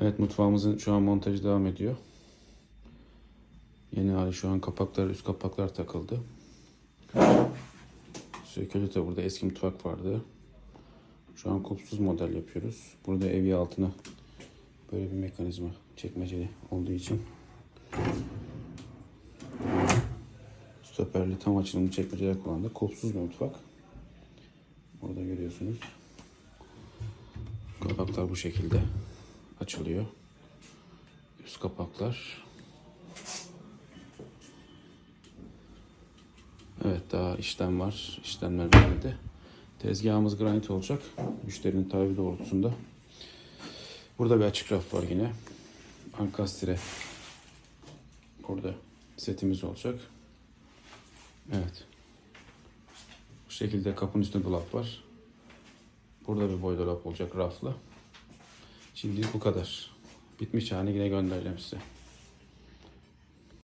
Evet mutfağımızın şu an montajı devam ediyor. Yeni hali şu an kapaklar, üst kapaklar takıldı. Sökülü de burada eski mutfak vardı. Şu an kupsuz model yapıyoruz. Burada evi altına böyle bir mekanizma çekmeceli olduğu için stoperli tam açılımlı çekmeceler kullandık. Kupsuz bir mutfak. Burada görüyorsunuz. Kapaklar bu şekilde açılıyor. Üst kapaklar. Evet daha işlem var. İşlemler bitmedi. Tezgahımız granit olacak. Müşterinin talebi doğrultusunda. Burada bir açık raf var yine. Ankastre. Burada setimiz olacak. Evet. Bu şekilde kapının üstünde dolap var. Burada bir boy dolap olacak raflı. Şimdi bu kadar. Bitmiş halini yine göndereceğim size.